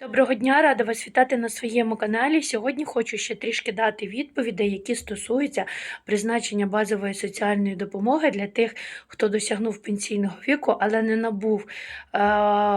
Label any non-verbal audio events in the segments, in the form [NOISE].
Доброго дня, рада вас вітати на своєму каналі. Сьогодні хочу ще трішки дати відповідей, які стосуються призначення базової соціальної допомоги для тих, хто досягнув пенсійного віку, але не набув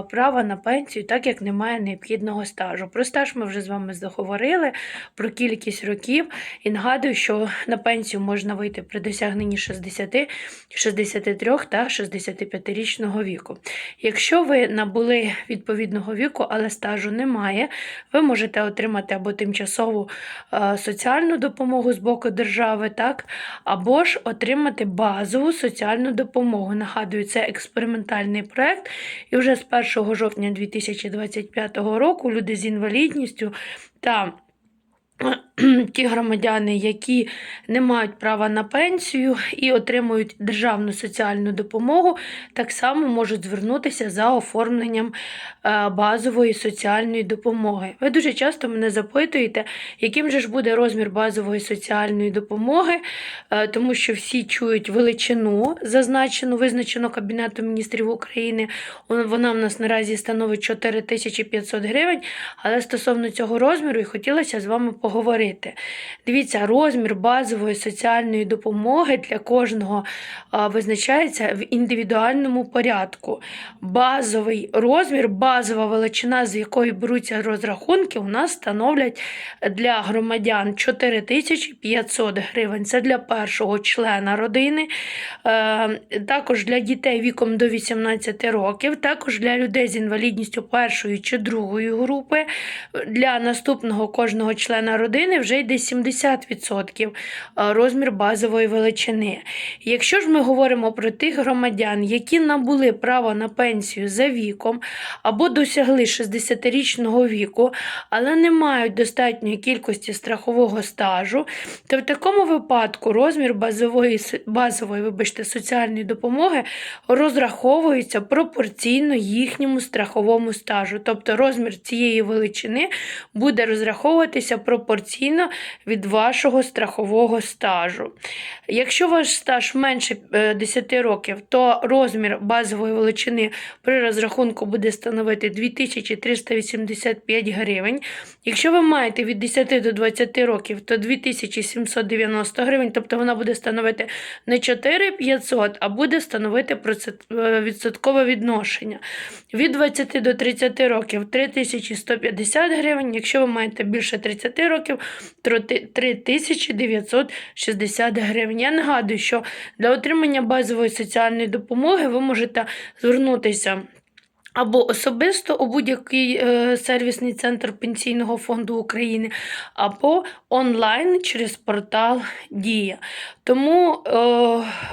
права на пенсію, так як немає необхідного стажу. Про стаж ми вже з вами заговорили про кількість років і нагадую, що на пенсію можна вийти при досягненні 60, 63 та 65-річного віку. Якщо ви набули відповідного віку, але стажу немає, ви можете отримати або тимчасову е, соціальну допомогу з боку держави, так, або ж отримати базову соціальну допомогу. Нагадую, це експериментальний проект, і вже з 1 жовтня 2025 року люди з інвалідністю та [CLEARS THROAT] ті громадяни, які не мають права на пенсію і отримують державну соціальну допомогу, так само можуть звернутися за оформленням е, базової соціальної допомоги. Ви дуже часто мене запитуєте, яким же ж буде розмір базової соціальної допомоги, е, тому що всі чують величину, зазначену, визначену Кабінетом міністрів України. Вона в нас наразі становить 4500 гривень, але стосовно цього розміру і хотілося з вами поговорити. Дивіться, розмір базової соціальної допомоги для кожного визначається в індивідуальному порядку. Базовий розмір, базова величина, з якої беруться розрахунки, у нас становлять для громадян 4500 гривень. Це для першого члена родини, е, також для дітей віком до 18 років, також для людей з інвалідністю першої чи другої групи, для наступного кожного члена родини вже йде 70% розмір базової величини. Якщо ж ми говоримо про тих громадян, які набули право на пенсію за віком або досягли 60-річного віку, але не мають достатньої кількості страхового стажу, то в такому випадку розмір базової базової вибачте, соціальної допомоги розраховується пропорційно їхньому страховому стажу. Тобто розмір цієї величини буде розраховуватися пропорційно від вашого страхового стажу. Якщо ваш стаж менше 10 років, то розмір базової величини при розрахунку буде становити 2385 гривень. Якщо ви маєте від 10 до 20 років, то 2790 гривень, тобто вона буде становити не 4500, а буде становити відсоткове відношення. Від 20 до 30 років 3150 гривень. Якщо ви маєте більше 30 років, 3960 гривень. Я нагадую, що для отримання базової соціальної допомоги ви можете звернутися. Або особисто у будь-який е, сервісний центр Пенсійного фонду України, або онлайн через портал Дія. Тому е,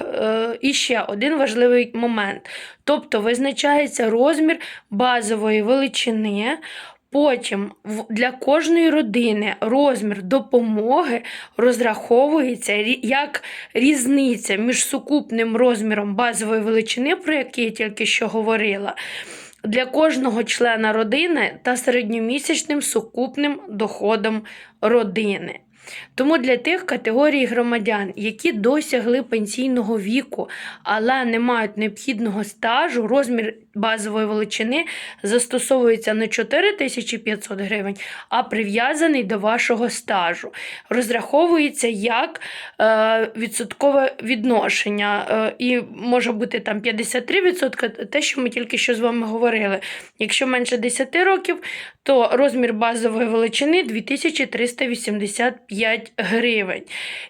е, і ще один важливий момент. Тобто визначається розмір базової величини. Потім для кожної родини розмір допомоги розраховується як різниця між сукупним розміром базової величини, про який я тільки що говорила, для кожного члена родини та середньомісячним сукупним доходом родини. Тому для тих категорій громадян, які досягли пенсійного віку, але не мають необхідного стажу, розмір базової величини застосовується не 4500 гривень, а прив'язаний до вашого стажу. Розраховується як е, відсоткове відношення. Е, і може бути там 53%, те, що ми тільки що з вами говорили. Якщо менше 10 років, то розмір базової величини 2385 гривень.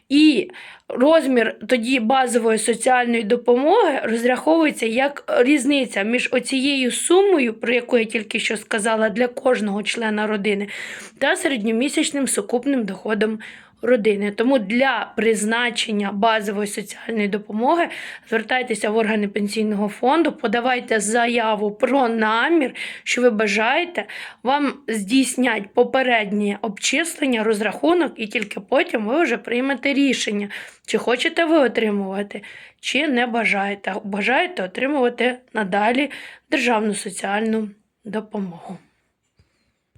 І розмір тоді базової соціальної допомоги розраховується як різниця між оцією сумою, про яку я тільки що сказала, для кожного члена родини, та середньомісячним сукупним доходом родини. Тому для призначення базової соціальної допомоги звертайтеся в органи пенсійного фонду, подавайте заяву про намір, що ви бажаєте, вам здійснять попереднє обчислення, розрахунок, і тільки потім ви вже приймете рішення, чи хочете ви отримувати, чи не бажаєте. Бажаєте отримувати надалі державну соціальну допомогу.